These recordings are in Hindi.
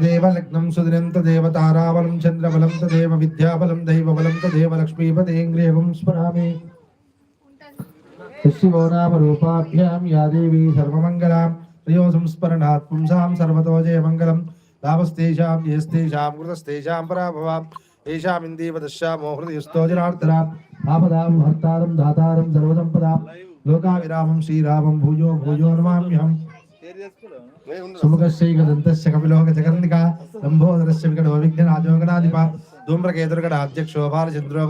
తదేవ లగ్నం సుదినం తదేవ తారాబలం చంద్రబలం తదేవ విద్యాబలం దైవబలం తదేవ లక్ష్మీపతేంద్రియం స్మరామి శివోనామరూపాభ్యాం యా దేవీ సర్వమంగళాం ప్రియో సంస్మరణాత్ పుంసాం సర్వతో జయమంగళం లాభస్తేషాం యేస్తేషాం కృతస్తేషాం పరాభవాం ఏషామిందీవదశ్యామో హృదయస్తో జనార్దనాం ఆపదాం హర్తారం దాతారం సర్వదంపదాం లోకా శ్రీరామం భూజో భూజో నమామ్యహం सुमुखश्चैकदन्तस्य कपिलोकजकर्णिका लम्भोदरस्य विकटोविघ्नराजोगणाधिपा धूम्रकेतुर्गणाब्जक्षोभालचन्द्रो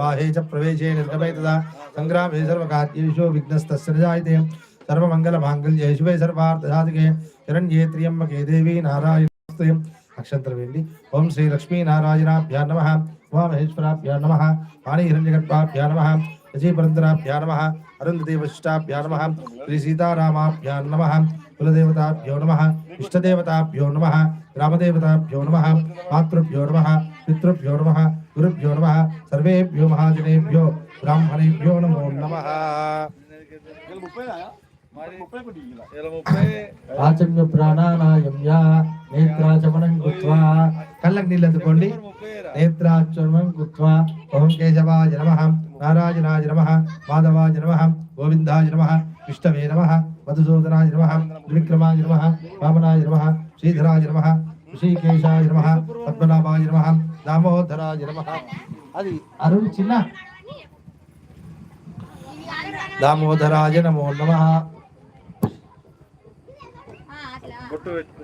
वाहे च प्रवेशे निर्गमे तदा सङ्ग्रामे सर्वकार्येषु विघ्नस्तस्य न जायते सर्वमङ्गलमाङ्गल्ये शिवे सर्वार्थसाधके हिरण्ये देवी नमः उमामहेश्वराभ्या नमः। पाणिहिरण्यकट्पाभ्या नमः। शचीपरन्दराभ्या नमः। अरुन्धदेवशिष्टाभ्या नमः। श्रीसीतारामाभ्या नमः। कुलदेवताभ्यो नम। इष्टदेवताभ्यो नम। ग्रामदेवताभ्यो नम। मातृभ्यो नम। पितृभ्यो नम। गुरुभ्यो नम। सर्वेभ्यो महाजनेभ्यो। ब्राह्मणेभ्यो नमो नम। ఆచమ్య ప్రాణానాయమ్య నేత్రాచమనం కృత్వా. కళ్ళకి నీళ్ళు అందుకోండి నేత్రాచమనం కృత్వా. ఓం కేశవాయ నమ నారాయణాయ నమ మాధవాయ నమ గోవిందాయ నమ విష్ణవే నమ మధుసూదనాయ నమ త్రివిక్రమాయ నమ వామనాయ నమ శ్రీధరాయ నమ ఋషికేశాయ నమ పద్మనాభాయ నమ దామోదరాయ నమ. అది అరుణ్ చిన్న. దామోదరాయ నమో నమ. బొట్టు పెట్టు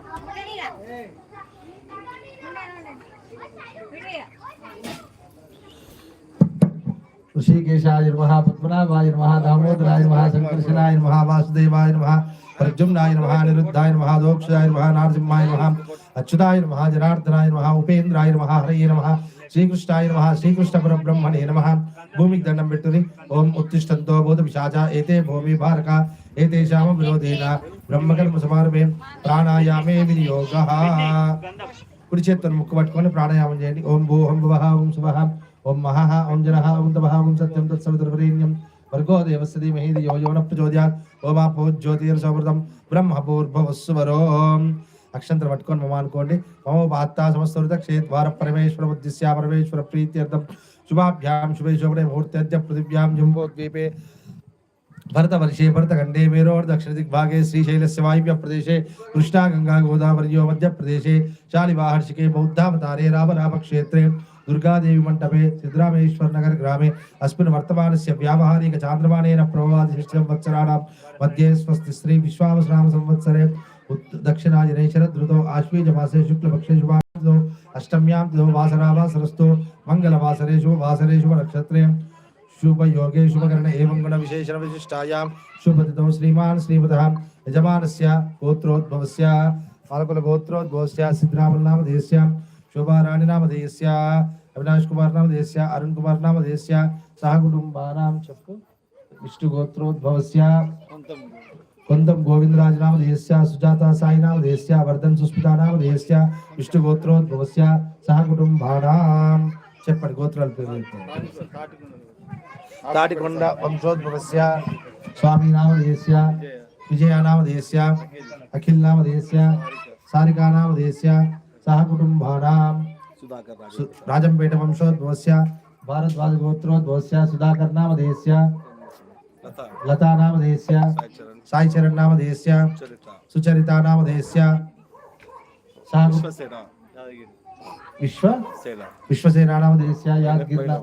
ఋషికేశాయ నమ పద్మనాభాయ నమ దామోదరాయ నమ సంకర్షణాయ నమ వాసుదేవాయ నమ ప్రద్యుమ్నాయ నమ నిరుద్ధాయ నమ దోక్షాయ నమ నారసింహాయ నమ అచ్యుతాయ నమ జనార్దనాయ నమ ఉపేంద్రాయ నమ హరయే నమ శ్రీకృష్ణాయ నమ శ్రీకృష్ణ పరబ్రహ్మణే నమ భూమికి దండం పెట్టుని ఓం ఉత్తిష్టంతో బోధ పిశాచ ఏతే భూమి భారక ఏతేషామ విరోధేన బ్రహ్మకల్మ సమారభే ప్రాణాయామే వినియోగ కుడి చేతులను ముక్కు పట్టుకొని ప్రాణాయామం చేయండి ఓం భూ ఓం భువ ఓం శుభ ఓం మహః ఓం జన ఓం తపః ఓం సత్యం తత్సవితుర్వరేణ్యం వర్గో దేవస్య ధీమహి ధియో యో నః ప్రచోదయాత్ ఓమాపో ఆపో జ్యోతిర్సమృతం బ్రహ్మ భూర్భువస్సువరోం అక్షంతరం పట్టుకొని మమ అనుకోండి మమ పాత్తా సమస్తృత క్షేత్వార పరమేశ్వర ఉద్దిశ్యా పరమేశ్వర ప్రీత్యర్థం శుభాభ్యాం శుభే శోభనే ముహూర్త్యద్య పృథివ్యాం జంబోద్వీపే భరతవర్షే भरतवर्षे भरतखंडे मेरो और दक्षिण दिग्भागे श्रीशैलस्य वायव्यप्रदेशे कृष्णा गंगा गोदावर्यो मध्यप्रदेशे शालिवाहर्षिके बौद्धावतारे रामनामक्षेत्रे दुर्गादेवी सिद्धरामेश्वर नगर ग्रामे, अस्मिन् वर्तमानस्य व्यावहारिकचान्द्रमाणेन प्रभवादिशिष्टं वत्सराणां मध्ये स्वस्ति श्री विश्वावसरामसंवत्सरे दक्षिणाजनेशरद्रुतौ आश्वीजमासे शुक्लपक्षे शुभादौ अष्टम्यां द्वौ शुभ मङ्गलवासरे शुभ शुभनक्षत्रे। शुभ योगे शुभ करण एवं गुण विशेषण विशिष्टायां शुभतितो श्रीमान श्रीमतः यजमानस्य गोत्रोद्भवस्य पालकुल गोत्रोद्भवस्य सिद्धरामन नामधेयस्य शोभाराणि नामधेयस्य अविनाश कुमार नामधेयस्य अरुण कुमार नामधेयस्य सह कुटुम्बानां चक्र विष्णु गोत्रोद्भवस्य कुन्दम गोविंदराज नामधेयस्य सुजाता साई नामधेयस्य वर्धन सुस्मिता नामधेयस्य विष्णु गोत्रोद्भवस्य सह कुटुम्बानां చెప్పండి గోత్రాల పేరు ताटिकोंड। वंशोद्भवस्य स्वामीनामधेयस्य विजयानामधेयस्य अखिलनामधेयस्य सारिकानामधेयस्य सहकुटुम्बानां राजम्पेट वंशोद्भवस्य भारद्वाज गोत्रोद्भवस्य सुधाकरनामधेयस्य लतानामधेयस्य साईचरणनामधेयस्य सुचरितानामधेयस्य विश्वसेना। विश्वसेनानामधेयस्य यादगिरिनाम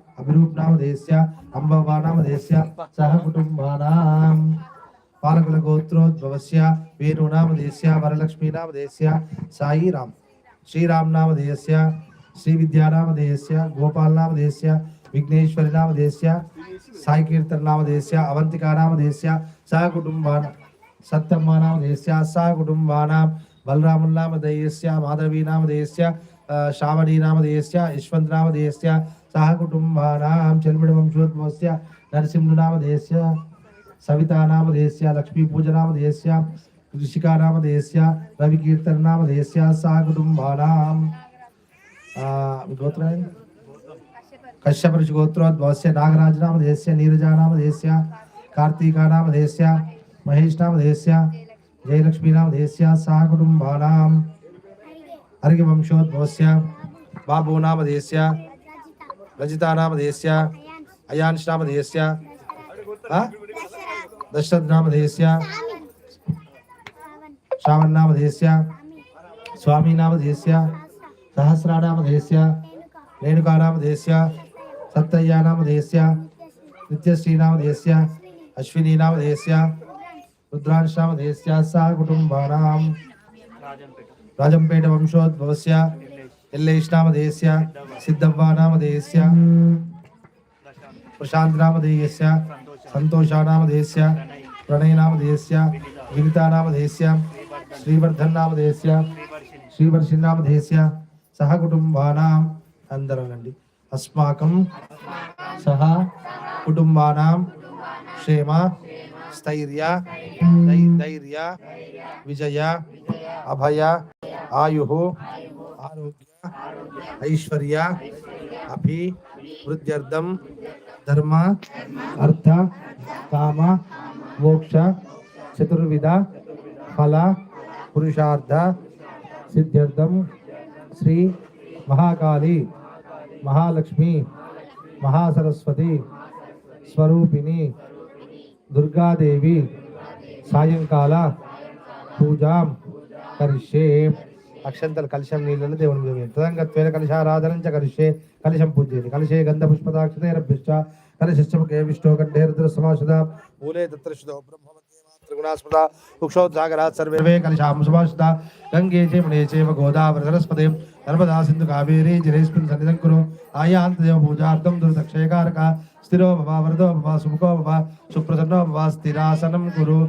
అభిరూప్నామదేశ్య అంబవానామదేశ్య సహ కుటుంబానాం పాలకుల గోత్రోద్భవస్య వేణునామదేశ్య వరలక్ష్మీనామదేశ్య సాయిరామ్ శ్రీరామ్నామదేశ్య శ్రీ విద్యానామదేశ్య గోపాలనామదేశ్య విఘ్నేశ్వరినామదేశ్య సాయి కీర్తననామదేశ్య అవంతికానామదేశ్య సహ కుటుంబాన సత్తమ్మనామదేశ్య సహ కుటుంబానాం బలరాముల్నామదేయస్య మాధవీనామదేశ్య శ్రావణీనామదేశ్య యశ్వంతనామదేశ్య सह कुटुम्बानां चन्मिडवंशोद्भवस्य नरसिंहनामधेयस्य, सवितानामधेयस्य, लक्ष्मीपूजनामधेयस्य कृषिकानामधेयस्य रविकीर्तननामधेयस्य सह कुटुम्बानां गोत्र? कश्यप ऋषिगोत्रोद्भवस्य नागराजनामधेयस्य, नीरजानामधेयस्य, कार्तीकानामधेयस्य, महेशनामधेयस्य, जयलक्ष्मीनामधेयस्य सह कुटुम्बानां अर्घ्यवंशोद्भवस्य, बाबूनामधेयस्य रजितानामधेयस्य अयांशनामधेयस्य दशरथनामधेयस्य श्रावणनामधेयस्य स्वामीनामधेयस्य सहस्राणामधेयस्य रेणुकानामधेयस्य सप्तय्यानामधेयस्य नित्यश्रीनामधेयस्य अश्विनीनामधेयस्य रुद्रांशनामधेयस्य सा कुटुम्बानां राजम्पेटवंशोद्भवस्य ఎల్లేష్నామధేయస్య సిద్ధవ్వానామధేయస్య ప్రశాంత్ నామధేయస్య సంతోషానామధేయస్య ప్రణయనామధేయస్య వినితానామధేయస్య శ్రీవర్ధన్ నామధేయస్య శ్రీవర్షిన్ నామధేయస్య అందరండి అస్మాకం సహ కుటుంబానాం క్షేమ స్థైర్య ధైర్య విజయ అభయ ఆయు ఆరోగ్య ऐश्वर्य, अभि वृद्ध्यर्थम धर्म, अर्थ, काम, मोक्ष, चतुर्विध, फल, पुरुषार्थ सिद्ध्यर्थम श्री महाकाली, महालक्ष्मी, महासरस्वती, स्वरूपिणी दुर्गा देवी सायंकाल, पूजा करिष्ये। అక్షంతలు కలశం నీళ్ళని దేవుని మీద వేయండి. తదంగత్వేన కలశారాధనం చ కరిష్యే కలశం పూజ్యేది కలశే గంధ పుష్పదాక్షతేరభ్యశ్చ కలశశ్చముఖే విష్ణో కంఠే రుద్ర సమాసుద మూలే తత్ర శుద్ధో బ్రహ్మవతే త్రిగుణాస్పద ఉక్షోద్సాగరాత్ సర్వే కలశాం సుభాషిత గంగే చేమనే చేమ గోదావరి సరస్వతే నర్మదా సింధు కావేరీ జలేస్మిన్ సన్నిధం కురు ఆయాంత దేవ పూజార్థం దుర్దక్షయకారక స్థిరో భవ వరదో భవ సుముఖో భవ సుప్రసన్నో భవ స్థిరాసనం కురు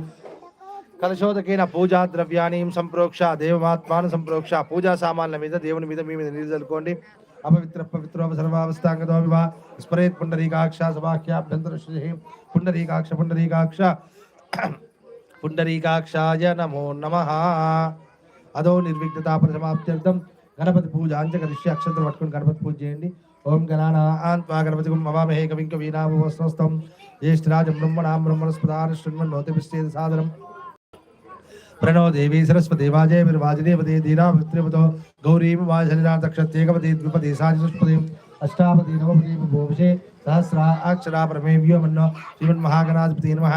కలశోదకైన పూజా ద్రవ్యాన్ని సంప్రోక్ష దేవమాత్మాను సంప్రోక్ష పూజా సామాన్ల మీద దేవుని మీద మీ మీద నీళ్ళు చల్లుకోండి అపవిత్ర పవిత్రో సర్వావస్థాంగతో స్మరేత్ పుండరీకాక్ష సభాఖ్యాభ్యంతర శ్రీ పుండరీకాక్ష పుండరీకాక్ష పుండరీకాక్షాయ నమో నమ. అదో నిర్విఘ్నతా పరిసమాప్త్యర్థం గణపతి పూజ అంచ కరిష్య అక్షంతలు పట్టుకుని గణపతి పూజ చేయండి. ఓం గణానా ఆన్వా గణపతి మవామహే కవింక వీణామస్తం జ్యేష్ఠరాజం బ్రహ్మణాం బ్రహ్మణస్పదాన శృణ్వన్నోతిపిస్తేది సాధనం ప్రణో దేవీ సరస్వదేవాజే విర్వాజదేవదే దీనావృత్రివతో గౌరీం వాజలిరాక్షత్యేకపదే ద్విపదే సాజస్పదే అష్టాపతి నవపదే భూభుషే సహస్రా అక్షరా పరమేవ్యో మన్నో శ్రీమన్మహాగణాధిపతి నమ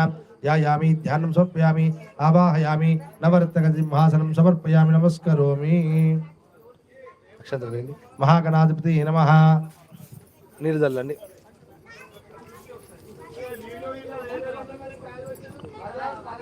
ధ్యాయామి ధ్యానం సమర్పయామి ఆవాహయామి నవరత్నగసింహాసనం సమర్పయామి నమస్కరోమి మహాగణాధిపతి నమ నీరు చల్లండి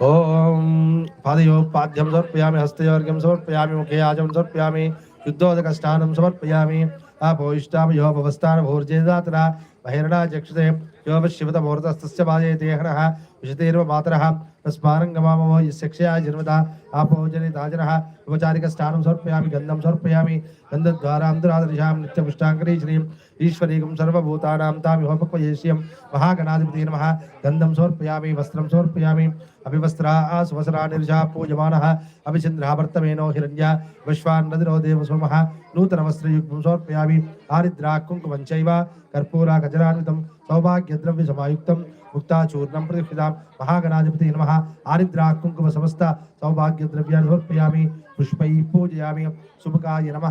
ओम पादयोपाद्यम समर्पयामि हस्तयोर्घ्यम समर्पयामि, मुखे आज़म समर्पयामि युद्धोदकष्टानं समर्पयामि आपोष्टापयोपवस्थानभोर्जेदातरा बहिर्णा चक्षुते योपशिवतमुहूर्तस्तस्य पादयते हनः। विशतेर्वमातरः तस्मारङ्गमामो, यस्य क्षया जन्मदा आपोजने दाजरः उपचारिकस्थानं समर्पयामि, गन्धं समर्पयामि गन्धद्वारान्तरादृशां नित्यपुष्टाङ्करी श्रीम् ईश्वरीकं सर्वभूतानां तामिहोपक्वयेष्यं महागणाधिपते नमः। गन्धं समर्पयामि, वस्त्रं समर्पयामि, अभिवस्त्रा सुवसरा निर्जा, पूजमानः अभिचन्द्रावर्तमेनो हिरण्या विश्वान्नदिरो देवसोमः नूतनवस्त्रयुग्मं समर्पयामि, आरिद्रा, कुङ्कुमं चैव, कर्पूरा, गजरान्वितं सौभाग्यद्रव्यसमायुक्तं ముక్తాచూర్ణం ప్రతిష్ఠితాం మహాగణాధిపతి నమ ఆరిద్రా కుంకుమ సమస్త సౌభాగ్య ద్రవ్యాన్ని సమర్పయామి పుష్పై పూజయామి సుముఖాయ నమ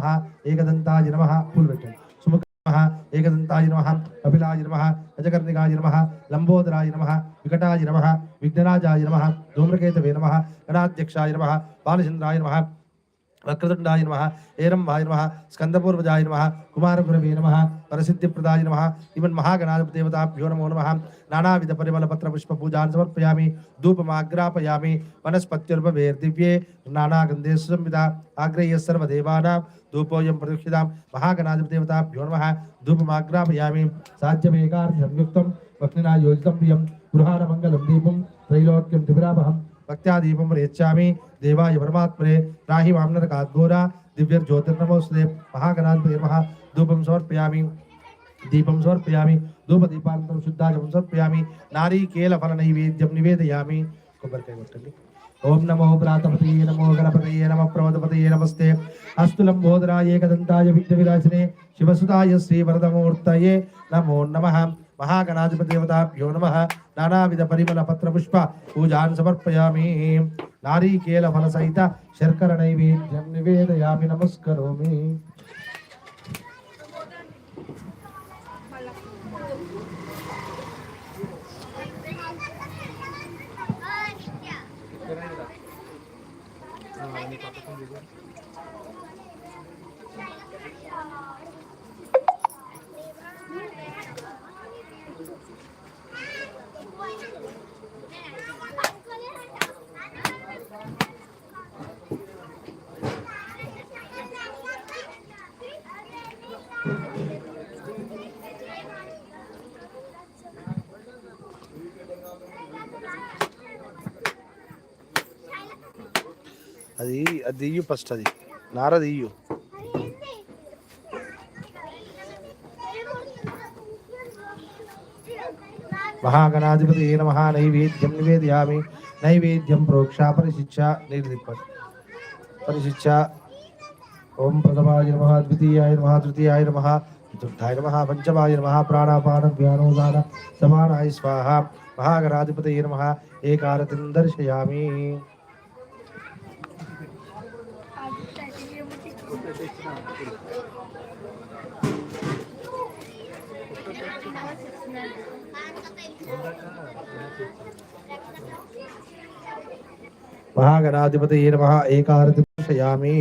ఏకదంతాయ నమ పూలు పెట్టండి శుభ ఏకదంతాయ నమ కపిలాయ నమ గజకర్ణికాయ నమ లంబోదరాయ నమ వికటాయ నమ విఘ్నరాజాయ నమ ధూమ్రకేతవే నమ గణాధ్యక్షాయ నమ బాలచంద్రాయ నమ వక్రతుండాయ నమ ఏరంబాయ నమ స్కందపూర్వజాయ నమ కుమారగురవే నమ పరసిద్ధిప్రదాయ నమ ఇవన్ మహాగణాధిపదేవతాభ్యో నమో నమ నానావిధ పరిమళ పత్ర పుష్ప పూజాన్ సమర్పయామి ధూపమాగ్రాపయామి వనస్పత్యుర్భవేర్దివ్యే నానాగంధే సంవిద ఆగ్రహ్య సర్వదేవానాం ధూపోయం ప్రదక్షిదాం మహాగణాధిపదేవతాభ్యో నమ ధూపమాగ్రాపయామి సాధ్యమేకార్థ సంయుక్తం వక్నినా యోజితం ప్రియం గృహాన మంగళం దీపం త్రైలోక్యం త్రిపురాపహం భక్త్యాదీపం రేచ్చామి देवाय परमात्मने राहि वामनरकाद्घोरा दिव्यर्ज्योतिर्नमोऽस्ते महागणान्ते नमः। धूपं समर्पयामि। दीपं समर्पयामि। धूपदीपान्तरं शुद्धाजपं समर्पयामि। नारीकेलफलनैवेद्यं निवेदयामि। कोबर्कैवट्टल्लि ओम नमो प्रातपते नमो गणपते नम। प्रवदपते नमस्ते। अस्तु लंबोदराय एकदंताय विद्यविराजने शिवसुताय श्रीवरदमूर्तये नमो नमः। महागणाधिपतिदेवताभ्यो नमः। नानाविधपरिमलपत्रपुष्प पूजान् समर्पयामि। नारीकेलफलसहित शर्करनैवेद्यं निवेदयामि नमस्करोमि। Thank you. అది అది ఇయ్యు ఫస్ట్ అది. నారది ఇయ్యు మహాగణాధిపతి ఏ నమ? నైవేద్యం నివేదయామి. నైవేద్యం ప్రోక్ష పరిశిక్ష నిర్దిప్పటి పరిశిక్ష ఓం ప్రథమాయ నమ ద్వితీయాయ నమ తృతీయాయ నమ చతుర్థాయ నమ పంచమాయ నమ ప్రాణాపాన జ్ఞానోదాన సమానాయ స్వాహ. మహాగణాధిపతి నమ? ఏకారతిం దర్శయామి. महागणाधिपति नम। एकारतिशयामी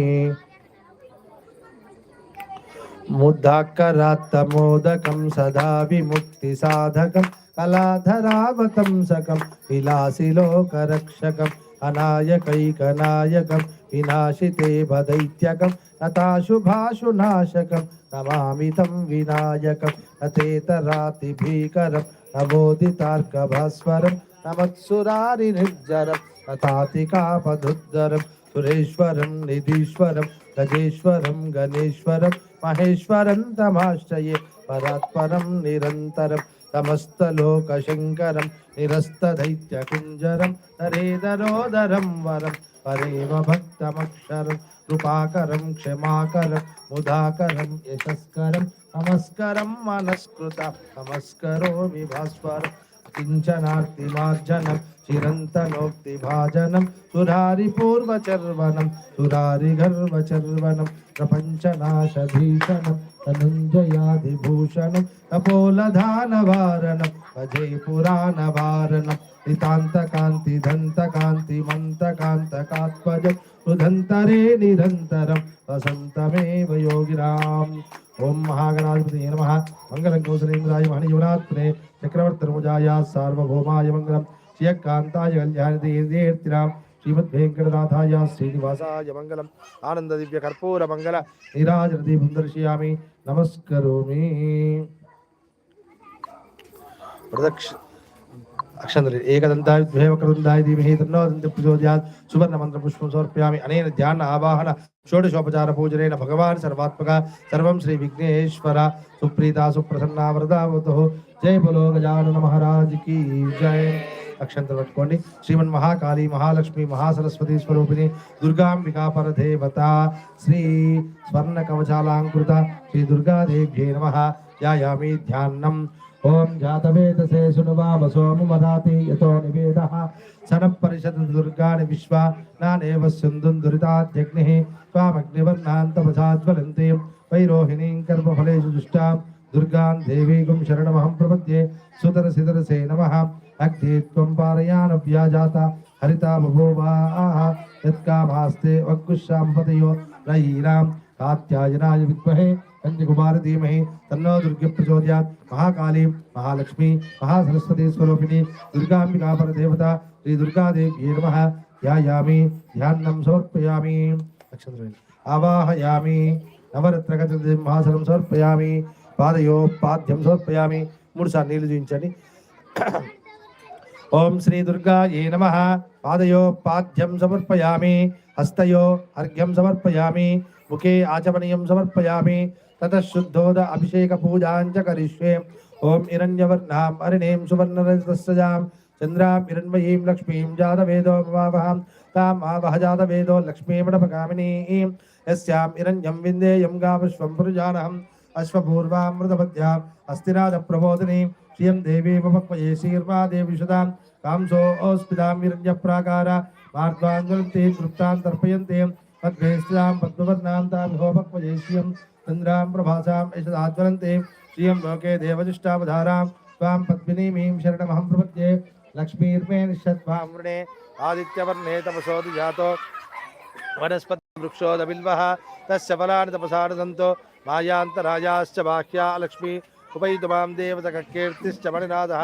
मुदाकरात्तमोदकं सदा विमुक्तिसाधकं कलाधरावतं सकं विलासिलोकरक्षकम् अनायकैकनायकं, विनाशिते भदैत्यकं नताशुभाशुनाशकं नमामि तं विनायकं नतेतरातिभीकरम् భీకరం నమోదితార్కభాస్వరం నమత్సురారి నిర్జరం తథాతికాపదుద్దరం సురేశ్వరం నిధీశ్వరం గజేశ్వరం గణేశ్వరం మహేశ్వరం తమాశ్రయే పరాత్పరం నిరంతరం సమస్తలోకశంకరం నిరస్తదైత్యకుంజరం నరేదరోదరం వరం పరేమ భక్తమక్షరం कृपाकरं, क्षमाकरं, मुदाकरं, यशस्करं, नमस्करं मनस्कृतं, नमस्करोमि भास्वरं, किञ्चनार्तिमार्जनं, चिरन्तनोक्तिभाजनं सुरारिपूर्वचर्वनं सुरारिगर्वचर्वनं प्रपञ्चनाशभीषणं धनुञ्जयादिभूषणं तपोलधानवारणं, भजे पुराणवारणं नितान्तकान्तिदन्तकान्तिमन्तकान्तकात्मजम् కపోలధానవారణం సుధంతరే నిరంతరం వసంతమేవ యోగిరాం ఓం మహాగణాధిపతి నమ. మంగళం కౌసలేంద్రాయ మహనీయునాత్మనే చక్రవర్తిర్ముజాయ సార్వభౌమాయ మంగళం. శ్రియకాంతాయ కళ్యాణదేర్తిరాం శ్రీమద్వేంకటనాథాయ శ్రీనివాసాయ మంగళం. ఆనంద దివ్య కర్పూర మంగళ నీరాజనదీపం దర్శయామి నమస్కరోమి. ప్రదక్ష అక్షంతరి ఏకదంతాయ ద్వైవక్రదుందాయ ధీమహి తన్నో దంతి ప్రచోదయాత్ సువర్ణ మంత్ర పుష్పం సమర్పయామి అనేన ధ్యాన ఆవాహన షోడశోపచార పూజనైన భగవాన్ సర్వాత్మక సర్వం శ్రీ విఘ్నేశ్వర సుప్రీత సుప్రసన్న వరదావతు జై బలో గజానన మహారాజ్కి జయ అక్షంతలు పట్టుకోండి. శ్రీమన్ మహాకాళి మహాలక్ష్మి మహాసరస్వతి స్వరూపిణి దుర్గాంబికా పరదేవత శ్రీ స్వర్ణ కవచాలాంకృత శ్రీ దుర్గాదేవ్యే నమ. యాయామి ధ్యానం ओम जातवेदसे सुनवाम सोम वदाति यतो निवेदः सनः परिषद दुर्गाणि विश्वा नानेव सिन्धुन् दुरिताद्यग्निः त्वामग्निवर्णान्तमसाज्वलन्ति वैरोहिणीं कर्मफलेषु दुष्टां। दुर्गां देवीगुं शरणमहं प्रपद्ये। से नमः। अग्नि त्वं पारयानव्याजाता। हरिता बभूवाः यत्कामास्ते वग्गुश्यां पतयो रयीणां कात्यायनाय विद्महे। कन्यकुमार धीमहि तन्नो दुर्गे प्रचोदयात् महाकाली महालक्ष्मी महासरस्वती स्वरूपिणी दुर्गाम्बिका परदेवता श्री दुर्गा देवी नमः ध्यायामि ध्यानं समर्पयामि अक्षन्तरे आवाहयामि నవరత్నగతం సమర్పయామి పాదయో పాద్యం సమర్పయామి మూడు సార్లు నీళ్లు చూపించండి ఓం శ్రీ దుర్గాయే నమ పాదయో పాద్యం సమర్పయామి హస్తయో అర్ఘ్యం సమర్పయామి ముఖే ఆచమనీయం సమర్పయామి ततः शुद्धोद अभिषेक पूजाञ्च करिष्ये। ॐ हिरण्यवर्णाम्, अरिणीं सुवर्णरजतस्यां चन्द्रां हिरण्मयीं जात वेदो भवावहां तां आवह जातवेदो लक्ष्मीमणपकामिनीं यस्यां हिरण्यं विन्देयं गावश्वं पुरुजानहम् अश्वपूर्वामृतपद्याम् अस्तिराजप्रबोधिनीं श्रियं देवी वपक्वये शीर्मा देवी सुदाम कामसो ओस्पिदाम हिरण्यप्राकार मार्गाङ्गं ते तृप्तां तर्पयन्ते। पद्मेश्यां पद्मवर्णां तां होपक्वये श्रियं चंद्रा प्रभासाम् एषदाज्वलन्ते श्रियं लोके देवजिष्टावधारा तां पद्मिनीमीं शरणमहं प्रपद्ये। लक्ष्मीर्मे निषद्भामृणे आदित्यवर्णे तपसोऽति जातो वनस्पतिवृक्षोदबिल्वः तस्य फलानि तपसानि सन्तो। मायान्तराजाश्च बाह्या लक्ष्मी उपयुतमा देवतककीर्तिश्च मणिनाथः।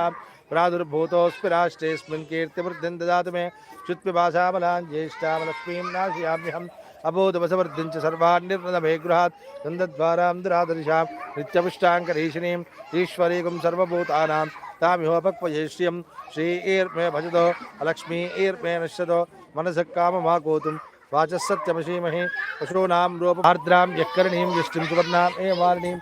प्रादुर्भूतोऽस्मि राष्ट्रेऽस्मिन् कीर्तिवृद्धिं ददातु मे। च्युत्पिभाषामलां लक्ष्मी लक्ष्मीं अबोधवसवर्धिं च सर्वान्निर्मदभेगृहात् नन्दद्वारां दुरादर्शां नित्यपुष्टाङ्करीशिनीम् ईश्वरीकुं सर्वभूतानां तामिहोपक्वये श्रियं श्री ईर्मे भजतो अलक्ष्मी ईर्मे नश्यतो मनसः काममाकोतुं वाचः सत्यमशीमहि पशूनां रूपमार्द्रां यः करणीं यष्टिं सुवर्णाम् एवारणीं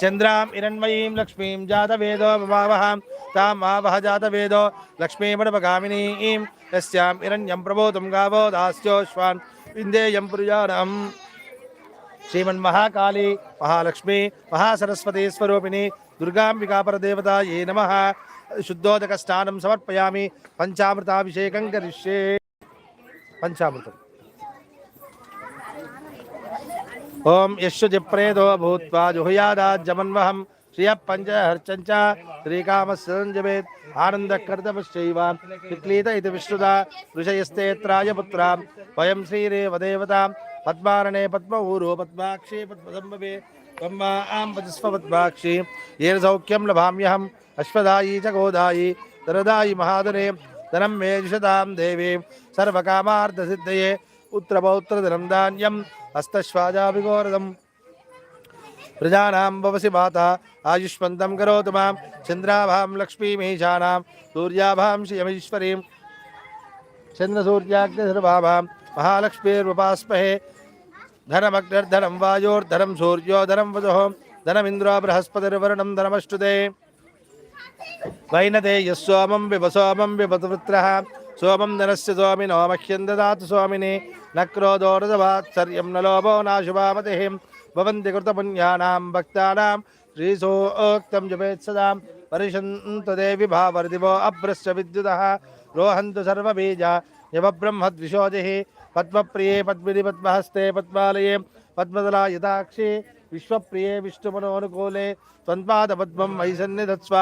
चंद्राम हिरण्मयीं लक्ष्मीं जातवेदो भवावहां तां आवह जातवेदो लक्ष्मीमणपगामिनीं यस्यां हिरण्यं प्रबोधं गावो दास्योश्वान् విందేయం పురుజానం శ్రీమన్మహాకాళీ మహాలక్ష్మి మహాసరస్వతి స్వరూపిణి దుర్గాంబికాపరదేవత ఏ నమ శుద్ధోదక స్నానం సమర్పయామి పంచామృతాభిషేకం కరిష్యే పంచామృతం ఓం యశ్వజిప్రేదో భూత్వా జుహయాదాజ్జమన్వహం श्रिय पंच हरचंच श्रीकाम सिरंजवेद आनंद कर्तव विश्रुता, ऋषयस्ते पुत्र वयम श्रीरेव देवता पद्मारणे पद्म पद्माक्षे पद्मे पद्माक्षी येन सौख्यम लभाम्यहम अश्वदायी च गोदायी धनदायी महाधने धनं मे जुषतां देवी पौत्र धनम धान्यम् हस्तश्वाजाभिघोरदम् प्रजा भवसि माता आयुष्मन्दं करोतु माँ। चन्द्राभां लक्ष्मीमीशानां, सूर्याभां श्रियमीश्वरीं। चन्द्रसूर्याग्निसर्वाभां महालक्ष्मीर्वपास्महे धनमग्निर्धनं वायोर्धनं सूर्योधनं वधुः। धनमिन्द्रो बृहस्पतिर्वरुणं धनमश्रुते वैनते यः सोमं विवसोमं विपतवृत्रः सोमं धनस्य सोमिनो मह्यं ददातु सोमिने न क्रोधोरजवात्सर्यं न लोभो नाशुभामतिः। भवन्ति कृतपुण्यानां भक्तानां श्रीसोक्तं जपेत् सदां परिशन्तु देवि भावर्दिवो अभ्रश्च विद्युतः रोहन्तु सर्वबीजा यवब्रह्मद्विषोदिः पद्मप्रिये पद्मिनि पद्महस्ते पद्मालये पद्मतला यथाक्षे विश्वप्रिये विष्णुमनोनुकूले त्वन्पादपद्मं मयि सन्निधत्स्व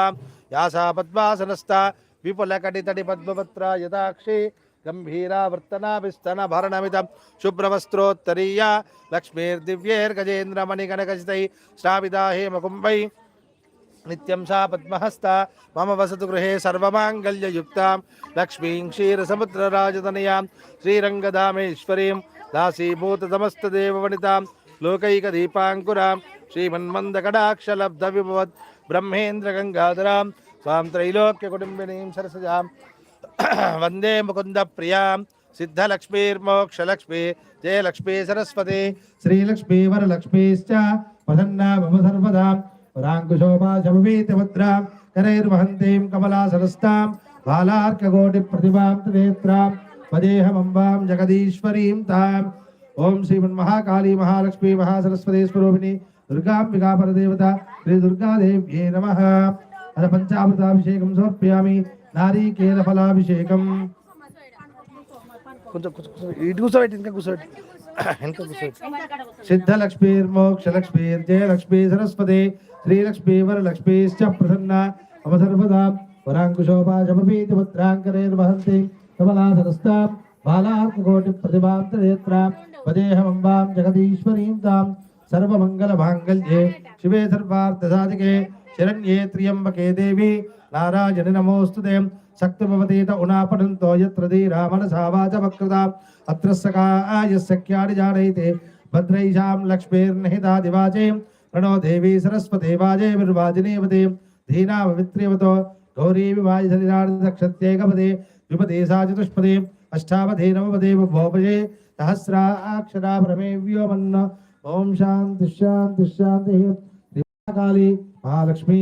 यासा पद्मासनस्ता विपुलकटितटिपद्मपत्रा यथाक्षे गंभीरा गम्भीरावर्तनाभिस्तनभरणमितं शुभ्रवस्त्रोत्तरीया लक्ष्मीर्दिव्यैर्गजेन्द्रमणिगणकजितै श्राविदा हेमकुम्बै नित्यं सा पद्महस्ता, मम वसतु गृहे सर्वमाङ्गल्ययुक्तां, लक्ष्मीं क्षीरसमुद्रराजतनयां श्रीरङ्गधामेश्वरीं दासीभूततमस्तदेववनितां, लोकैकदीपाङ्कुरां श्रीमन्मन्दकडाक्षलब्धविभवद् ब्रह्मेन्द्रगङ्गाधरां, स्वां त्रैलोक्यकुटुम्बिनीं सरसजां వందే ముకుంద ప్రియాం సిద్ధలక్ష్మీర్మోక్షలక్ష్మీ జయలక్ష్మీ సరస్వతి శ్రీలక్ష్మీ వరలక్ష్మీశ్చ ప్రసన్నా మమ సర్వదా వరాంకుశోభాశమవీతభద్రాం కరైర్వహంతీం కమలాసనస్తాం బాలార్కకోటి ప్రతిభాం త్రినేత్రాం పదేహమంబాం జగదీశ్వరీం తాం ఓం శ్రీమన్మహాకాళీ మహాలక్ష్మీ మహాసరస్వతి స్వరూపిణి దుర్గాంబికా పరదేవత శ్రీ దుర్గాదేవ్యే నమ అద పంచామృతాభిషేకం సమర్పయామి నారీకేల ఫలాభిషేకం కొంచెం ఇటు శ్రీలక్ష్మీ వరలక్ష్మీశ్చ ప్రసన్న మమ సర్వదా. వరాంకుశోపాశమపీతి భద్రాంకరేర్వహంతి కమలాసరస్తాం బాలార్కకోటి ప్రతిభాంతరేత్రాం వదేహమంబాం జగదీశ్వరీం తాం సర్వమంగళ శివే సర్వార్థ శరణ్యే త్ర్యంబకే దేవి. नारायणि नमोऽस्तु ते शक्तिमवतीत उनापठन्तो यत्र धीरामनसा वाचमकृता अत्र सकाय सख्यानि जानैते भद्रैषां लक्ष्मीर्निहिता दिवाचे प्रणो देवी सरस्वती वाजे विर्वाजिनीवते धीनामवित्र्यवतो गौरी विवाजलिनार्दक्षत्येकपदे द्विपदे सा चतुष्पदे अष्टावधे नवपदे भोपजे सहस्राक्षरा भ्रमे व्योमन्न ओम शांति शांति शांति काली महालक्ष्मी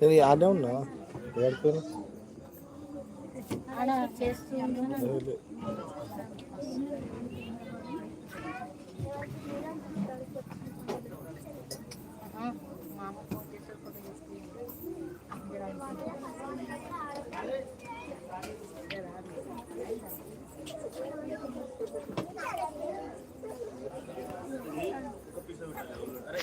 నేను ఆడే ఉన్నా ఏడుకోను ఆడ అరే.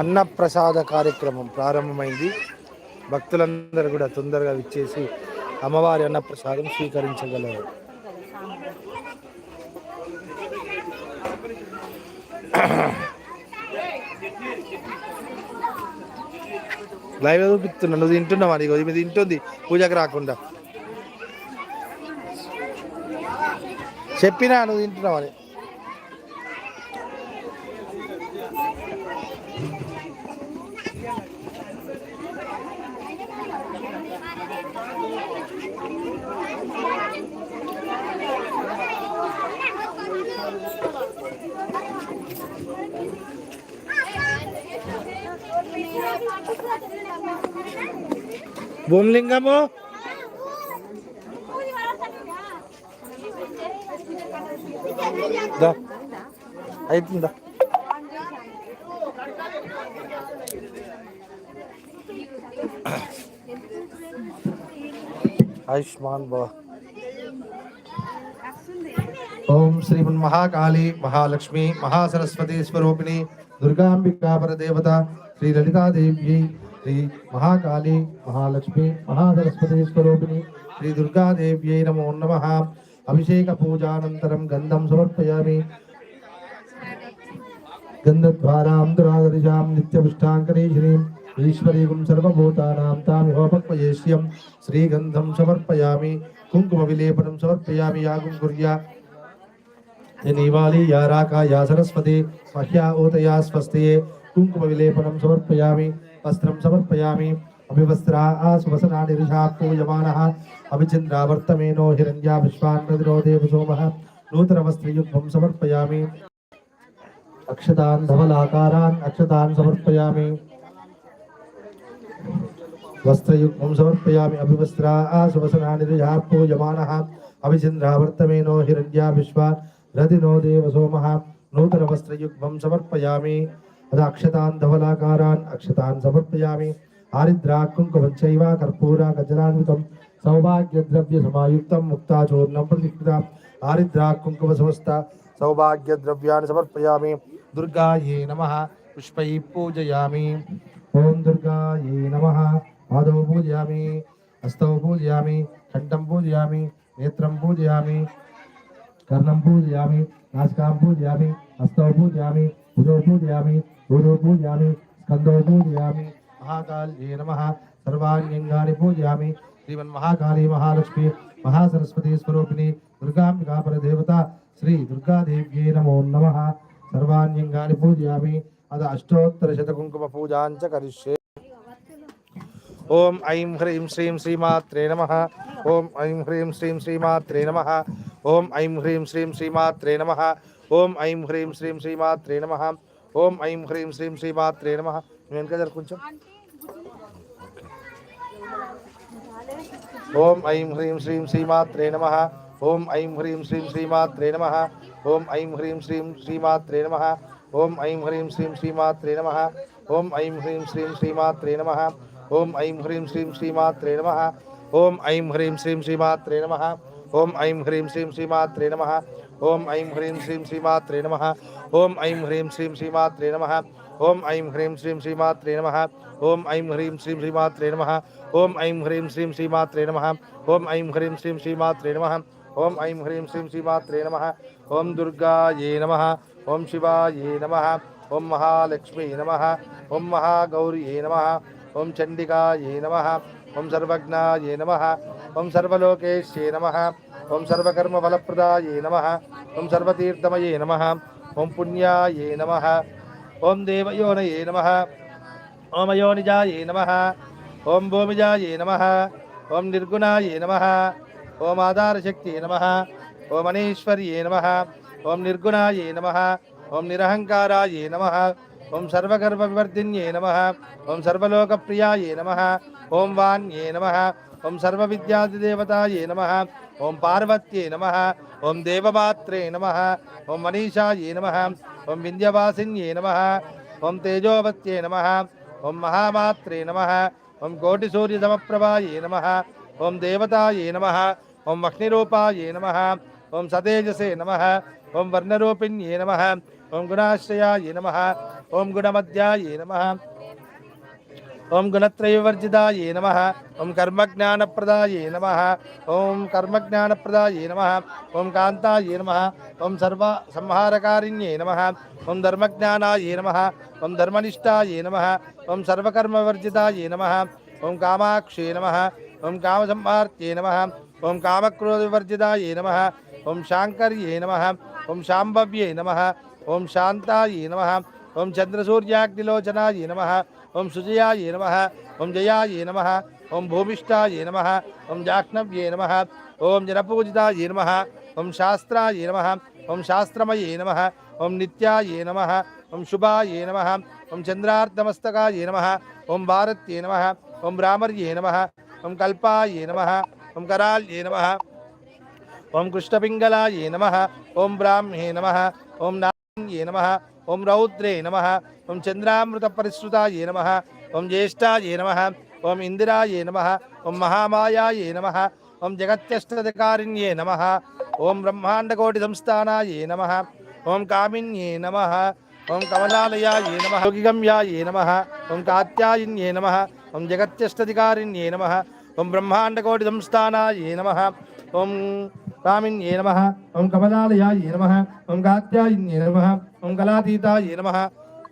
అన్నప్రసాద కార్యక్రమం ప్రారంభమైంది. భక్తులందరూ కూడా తొందరగా విచ్చేసి అమ్మవారి అన్నప్రసాదం స్వీకరించగలరు. లైవ్ చూపిస్తున్నా నువ్వు తింటున్నావా? నీకు ఇది తింటుంది పూజకు రాకుండా. చెప్పినా నువ్వు తింటున్నావని భూమలింగము దా అవుతుందా ఆయుష్మాన్ భవ ఓం శ్రీమన్ మహాకాళి మహాలక్ష్మి మహాసరస్వతి స్వరూపిణి దుర్గాంబికా పరదేవత శ్రీ లలితాదేవి श्री महाकाली, महालक्ष्मी, महासरस्वती स्वरूपिणी, श्री दुर्गादेव्यै नमो नमः। अभिषेकपूजानन्तरं गन्धं समर्पयामि। गन्धद्वारां दुरादरिशां नित्यपुष्टाङ्करी श्रीम् ईश्वरीगुं सर्वभूतानां तामिहोपक्वयेष्यं श्रीगन्धं समर्पयामि। कुङ्कुमविलेपनं समर्पयामि या राका या सरस्वती, मह्या ओतया स्वस्तिये कुङ्कुमविलेपनं समर्पयामि। वस्त्रं समर्पयामि। अभिवस्त्राः सुवसना निरिशाक्को यमानः। अभिचिन्द्रावर्तमेनो हिरण्या विश्वान् नूतन वस्त्र नूतनवस्त्रयुग्मं समर्पयामि। अक्षतान् धवलाकारान् अक्षतान् समर्पयामि। वस्त्र वस्त्रयुग्मं समर्पयामि। अभिवस्त्राः सुवसना निरिशाक्को यमानः। अभिचिन्द्रावर्तमेनो हिरण्या विश्वान् नूतन वस्त्र नूतनवस्त्रयुग्मं समर्पयामि। अथ अक्षतान् धवलाकारान् अक्षतान् समर्पयामि। हरिद्रा कुङ्कुमञ्चैव कर्पूरा गजरान्वितं, सौभाग्यद्रव्यसमायुक्तं, मुक्ताचूर्णं प्रतिष्ठिता। हरिद्रा कुङ्कुमसमस्ता सौभाग्यद्रव्याणि समर्पयामि। दुर्गायै नमः, पुष्पैः पूजयामि। ॐ दुर्गायै नमः, पादौ पूजयामि, हस्तौ पूजयामि कण्ठं पूजयामि, नेत्रं पूजयामि, कर्णं पूजयामि, नासिकां पूजयामि, हस्तौ पूजयामि, भुजौ पूजयामि। गुरु पूजयामि स्कंदो पूजयामि महाकाल्ये नमः। सर्वाण्यङ्गानि पूजयामि। श्रीमन्महाकाली महालक्ष्मी, महासरस्वती स्वरूपिणी दुर्गाम्बिका देवता श्री दुर्गादेव्यै नमो नम। सर्वांगा पूजयामि। अद अष्टोत्तरशतकुङ्कुमपूजां च करिष्ये। ओम ऐं ह्रीं श्रीं श्रीमात्रे नम। ओं ऐं ह्रीं श्रीं श्रीमात्रे नम। ओं ऐं ह्रीं श्रीं श्रीमात्रे नम। ओं ऐं ह्रीं श्रीं श्रीमात्रे नमः। ఓం ఐం హ్రీం శ్రీం శ్రీమాత్రే నమ ఓం ఐం హ్రీం శ్రీం శ్రీమాత్రే నమ ఓం ఐం హ్రీం శ్రీం శ్రీమాత్రే నమ వెనక జర కొంచెం ఓం ఐం హ్రీం శ్రీం శ్రీమాత్రే నమ ఓం ఐం హ్రీం శ్రీం శ్రీమాత్రే నమ ఓం ఐం హ్రీం శ్రీం శ్రీమాత్రే నమ ఓం ఐం హ్రీం శ్రీం శ్రీమాత్రే నమ ఓం ఐం హ్రీం శ్రీం శ్రీమాత్రే నమ ఓం ఐం హ్రీం శ్రీం శ్రీమాత్రే నమ ఓం ఐం హ్రీం శ్రీం శ్రీమాత్రే నమ ఓం ఐం హ్రీం శ్రీం శ్రీమాత్రే నమ ओम ऐं ह्रीं श्रीं श्रीमात्रे नमः ओम ऐं ह्रीं श्रीं श्रीमात्रे नमः ओम ऐं ह्रीं श्रीं श्रीमात्रे नमः ओम ऐं ह्रीं श्रीं श्रीमात्रे नमः ओम ऐं ह्रीं श्रीं श्रीमात्रे नमः ओम ऐं ह्रीं श्रीं श्रीमात्रे नमः ओम ऐं ह्रीं श्रीं श्रीमात्रे नमः ओम दुर्गायै नमः ओम शिवायै नमः ओम महालक्ष्मी नमः ओम महागौर्यै नमः ओम चण्डिकायै नमः ओम सर्वज्ञायै नमः ओम सर्वलोकेश्यै नमः ओम सर्वकर्म नम ओं ओम सर्वतीर्थमये नम ओम पुण्याये नम ओम देवयोनये नमः ओम योनिजाये नम ओम भूमिजाये नम ओम निर्गुणाये नम ओम आधारशक्तिये नम ओम नम ओं ओम निर्गुणाये नम ओम निरहंकाराये नमः ओम सर्वकर्म विवर्धिन्ये नमः ओम सर्वलोकप्रियाये नमः ओम वान्ये नमः ఓం సర్వవిద్యాదిదేవతాయే నమ ఓం పార్వత్యే నమ ఓం దేవమాత్రే నమ ఓం మనీషాయే నమ ఓం వింధ్యవాసిన్యే నమ ఓం తేజోవత్యే నమ ఓం మహామాత్రే నమ ఓం కోటిసూర్యసమప్రభాయే నమ ఓం దేవతాయే నమ ఓం అగ్నిరూపాయే నమ ఓం సతేజసే నమ ఓం వర్ణరూపిణ్యే నమ ఓం గుణాశ్రయాయ నమ ఓం గుణమధ్యాయే నమ ओम गुणत्रयवर्जिताय नमः ओम कर्मज्ञानप्रदाय नमः ओम नम ओं ओम ये नम ओं सर्व संहारकारिण्ये नमः नम ओं नमः ये नम ओं ओम सर्वकर्मवर्जिताय नम ओम कामाक्षे नमः ओम ये नम ओम शांकर ये ओम ओं शांभव्ये नम ओं शांता ओम नम ओं चंद्रसूर्याग्निलोचना ये नम ओम सुजयाय नम ओं जयाय नम ओं भूमिष्ठाय नम ओं जाह्नव्ये नम ओं जनपूजिता नम ओं शास्त्राय नम ओं शास्त्रमये नम ओं नित्याय नम ओं शुभाय नम ओं ये नम ओं भारत नम ओं भ्रामर्ये नम ओं कल्पाय नम ओं कराल्ये नम ओं कृष्णपिङ्गलाय नम ओं ब्राह्मे नम ओं नारायण्ये नम ఓం రౌద్రే నమ ఓం చంద్రామృత పరిశ్రుతాయ నమ ఓం జ్యేష్ఠాయ నమ ఓం ఇందిరాయ నమ ఓం మహామాయాయ నమ ఓం జగత్యష్టధికారిణ్యే నమ ఓం బ్రహ్మాండకోటి సంస్థానాయ నమ ఓం కామిన్యే నమ ఓం కమలాలయాయ నమ యోగిగమ్యాయ నమ ఓం కాత్యాయిన్యే నమ ఓం జగత్యష్టధికారిణ్యే నమ ఓం బ్రహ్మాండకోటి సంస్థానాయ నమ ఓం स्वामिन्ये नमः। ॐ कमलालयाय नम। ओं गात्यायिन्ये नमः। ॐ कलातीताय नमः।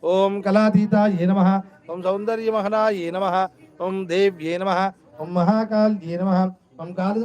ॐ कलातीताय नमः। ॐ सौन्दर्यमहनाय नम। ॐ देव्ये नमः। ॐ महाकाल्ये नम। ॐ काल